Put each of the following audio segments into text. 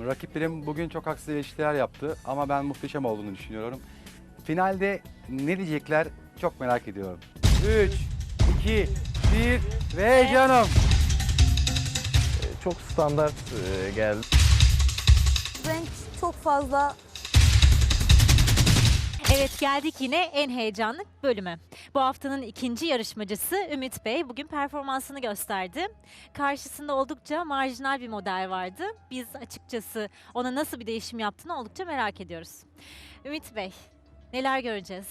Rakiplerim bugün çok haksız eleştiriler yaptı ama ben muhteşem olduğunu düşünüyorum. Finalde ne diyecekler çok merak ediyorum. 3, 2, 1 ve canım. Çok standart e, geldi. Renk çok fazla Evet geldik yine en heyecanlı bölüme. Bu haftanın ikinci yarışmacısı Ümit Bey bugün performansını gösterdi. Karşısında oldukça marjinal bir model vardı. Biz açıkçası ona nasıl bir değişim yaptığını oldukça merak ediyoruz. Ümit Bey neler göreceğiz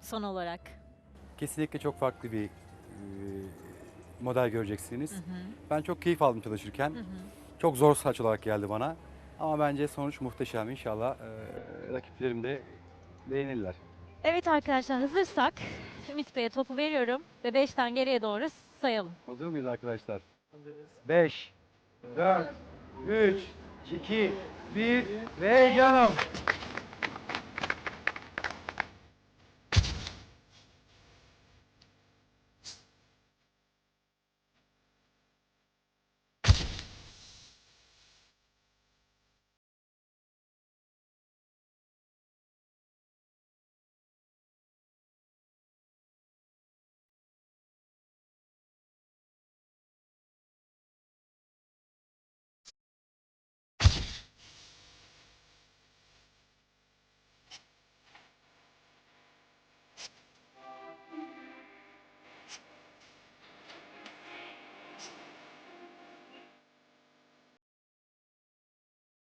son olarak? Kesinlikle çok farklı bir e, model göreceksiniz. Hı hı, Ben çok keyif aldım çalışırken. hı hı. Çok zor saç olarak geldi bana. Ama bence sonuç muhteşem. İnşallah e, rakiplerim de beğenirler. Evet arkadaşlar hazırsak Ümit Bey'e topu veriyorum ve 5'ten geriye doğru sayalım. Hazır mıyız arkadaşlar? 5, 4, 3, 2, 1 ve canım.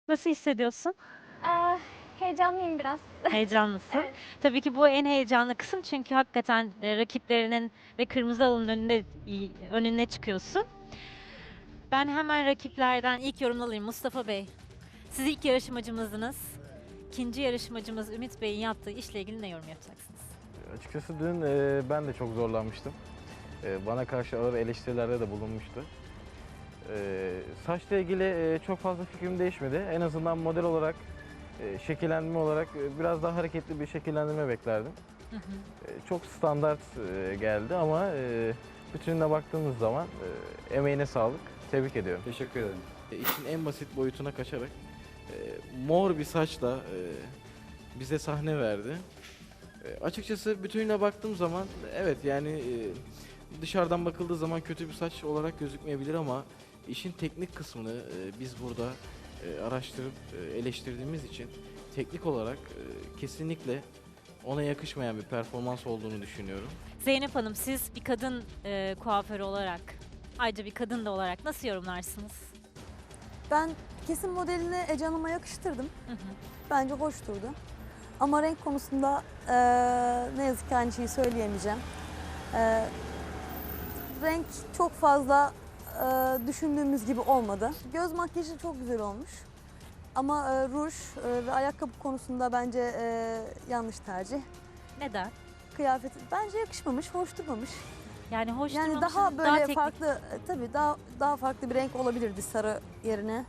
Nasıl hissediyorsun? Aa, heyecanlıyım biraz. Heyecanlısın. Tabii ki bu en heyecanlı kısım çünkü hakikaten e, rakiplerinin ve kırmızı alının önünde önüne çıkıyorsun. Ben hemen rakiplerden ilk yorum alayım Mustafa Bey. Siz ilk yarışmacımızdınız. İkinci yarışmacımız Ümit Bey'in yaptığı işle ilgili ne yorum yapacaksınız? Açıkçası dün e, ben de çok zorlanmıştım. E, bana karşı ağır eleştirilerde de bulunmuştu. E, saçla ilgili e, çok fazla fikrim değişmedi. En azından model olarak, e, şekillendirme olarak e, biraz daha hareketli bir şekillendirme beklerdim. Hı hı. E, çok standart e, geldi ama e, bütününe baktığımız zaman e, emeğine sağlık. Tebrik ediyorum. Teşekkür ederim. E, işin en basit boyutuna kaçarak e, mor bir saçla e, bize sahne verdi. E, açıkçası bütününe baktığım zaman evet yani e, dışarıdan bakıldığı zaman kötü bir saç olarak gözükmeyebilir ama işin teknik kısmını e, biz burada e, araştırıp e, eleştirdiğimiz için teknik olarak e, kesinlikle ona yakışmayan bir performans olduğunu düşünüyorum. Zeynep Hanım siz bir kadın e, kuaförü olarak ayrıca bir kadın da olarak nasıl yorumlarsınız? ben kesim modelini Ece Hanım'a yakıştırdım. Hı hı. Bence hoş durdu. Ama renk konusunda eee, ne yazık ki aynı şeyi söyleyemeyeceğim. Eee, renk çok fazla eee, düşündüğümüz gibi olmadı. Göz makyajı çok güzel olmuş. Ama eee, ruj eee, ve ayakkabı konusunda bence eee, yanlış tercih. Neden? Kıyafet bence yakışmamış, hoş durmamış. Yani hoş Yani durmamış, daha böyle teknik. farklı, e, tabii daha daha farklı bir renk olabilirdi sarı yerine.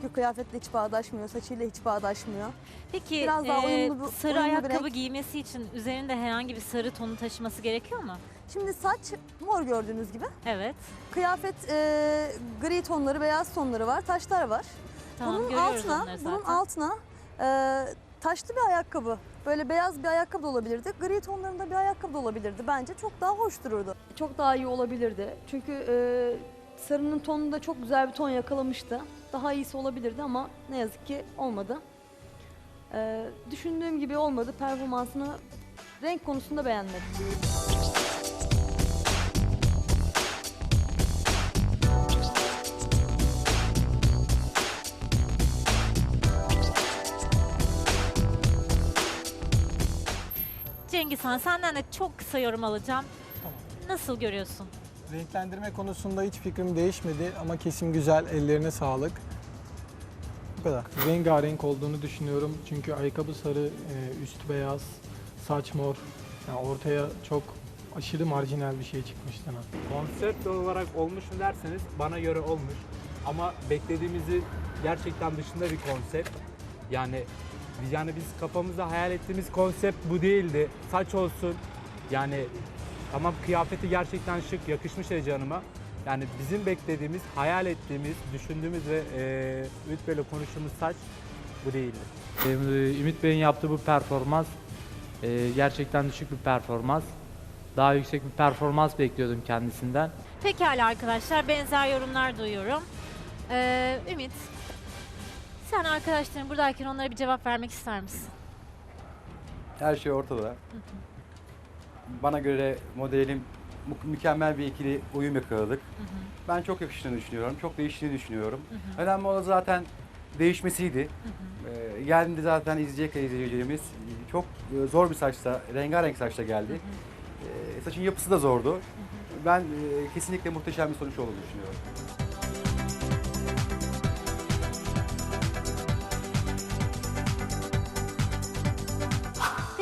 Çünkü kıyafetle hiç bağdaşmıyor, saçıyla hiç bağdaşmıyor. Peki Biraz daha e, uyumlu bir- sarı uyumlu bir ayakkabı renk. giymesi için üzerinde herhangi bir sarı tonu taşıması gerekiyor mu? Şimdi saç mor gördüğünüz gibi. Evet. Kıyafet e, gri tonları, beyaz tonları var, taşlar var. Tamam bunun görüyoruz altına, onları zaten. bunun altına e, taşlı bir ayakkabı, böyle beyaz bir ayakkabı da olabilirdi. Gri tonlarında bir ayakkabı da olabilirdi. Bence çok daha hoş dururdu. Çok daha iyi olabilirdi. Çünkü e, sarının tonunda çok güzel bir ton yakalamıştı. Daha iyisi olabilirdi ama ne yazık ki olmadı. E, düşündüğüm gibi olmadı. Performansını renk konusunda beğenmedim. Cengiz Han senden de çok kısa yorum alacağım. Tamam. Nasıl görüyorsun? Renklendirme konusunda hiç fikrim değişmedi ama kesim güzel, ellerine sağlık. Bu kadar. Rengarenk olduğunu düşünüyorum çünkü ayakkabı sarı, e, üst beyaz, saç mor. Yani ortaya çok aşırı marjinal bir şey çıkmış sana. Konsept olarak olmuş mu derseniz bana göre olmuş. Ama beklediğimizi gerçekten dışında bir konsept. Yani biz yani biz kafamızda hayal ettiğimiz konsept bu değildi. Saç olsun. Yani tamam kıyafeti gerçekten şık, yakışmış Ece Hanım'a. Yani bizim beklediğimiz, hayal ettiğimiz, düşündüğümüz ve e, Ümit Bey'le konuştuğumuz saç bu değildi. Ee, Ümit Bey'in yaptığı bu performans e, gerçekten düşük bir performans. Daha yüksek bir performans bekliyordum kendisinden. Pekala arkadaşlar benzer yorumlar duyuyorum. Ee, Ümit sen arkadaşların buradayken onlara bir cevap vermek ister misin? Her şey ortada. Bana göre modelim mü- mükemmel bir ikili uyum yakaladık. Ben çok yakıştığını düşünüyorum. Çok değiştiğini düşünüyorum. Önemli olan zaten değişmesiydi. Ee, geldiğinde zaten izleyecek izleyicilerimiz çok e, zor bir saçta, rengarenk saçta geldi. Ee, saçın yapısı da zordu. Ben e, kesinlikle muhteşem bir sonuç olduğunu düşünüyorum.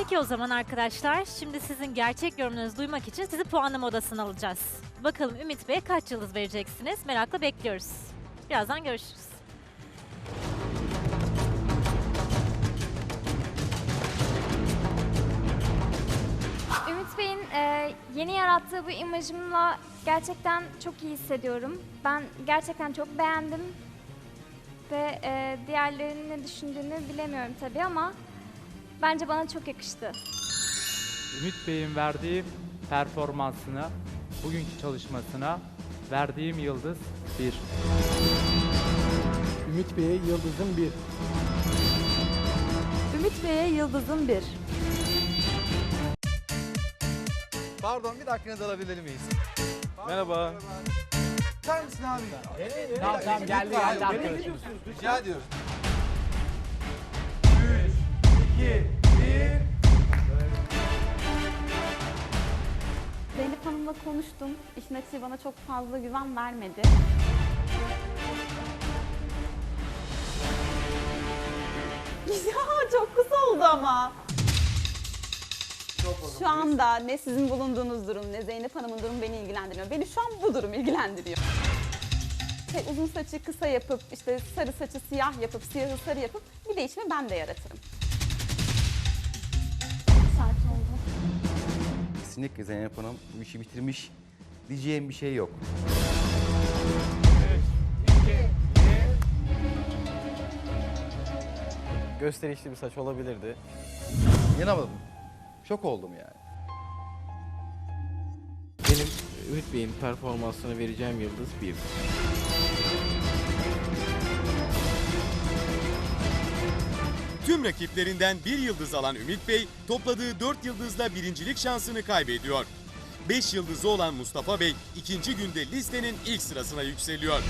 Peki o zaman arkadaşlar şimdi sizin gerçek yorumlarınızı duymak için sizi puanlama odasına alacağız. Bakalım Ümit Bey'e kaç yıldız vereceksiniz? Merakla bekliyoruz. Birazdan görüşürüz. Ümit Bey'in e, yeni yarattığı bu imajımla gerçekten çok iyi hissediyorum. Ben gerçekten çok beğendim. Ve e, diğerlerinin ne düşündüğünü bilemiyorum tabii ama bence bana çok yakıştı. Ümit Bey'in verdiği performansına, bugünkü çalışmasına verdiğim yıldız 1. Ümit Bey'e yıldızım bir. Ümit Bey'e yıldızım bir. Pardon bir dakikanızı alabilir miyiz? Merhaba. Çıkar mısın abi? Tamam tamam geldi geldi arkadaşım. Rica ediyorum. Konuştum. İşin açığı bana çok fazla güven vermedi. ya çok kısa oldu ama. Şu anda ne sizin bulunduğunuz durum ne Zeynep Hanım'ın durumu beni ilgilendirmiyor. Beni şu an bu durum ilgilendiriyor. Şey, uzun saçı kısa yapıp işte sarı saçı siyah yapıp siyahı sarı yapıp bir değişimi ben de yaratırım. Kesinlikle Zeynep Hanım bu işi bitirmiş diyeceğim bir şey yok. Gösterişli bir saç olabilirdi. İnanamadım. Şok oldum yani. Benim Ümit Bey'in performansına vereceğim yıldız 1. Tüm rakiplerinden bir yıldız alan Ümit Bey topladığı 4 yıldızla birincilik şansını kaybediyor. 5 yıldızı olan Mustafa Bey ikinci günde listenin ilk sırasına yükseliyor.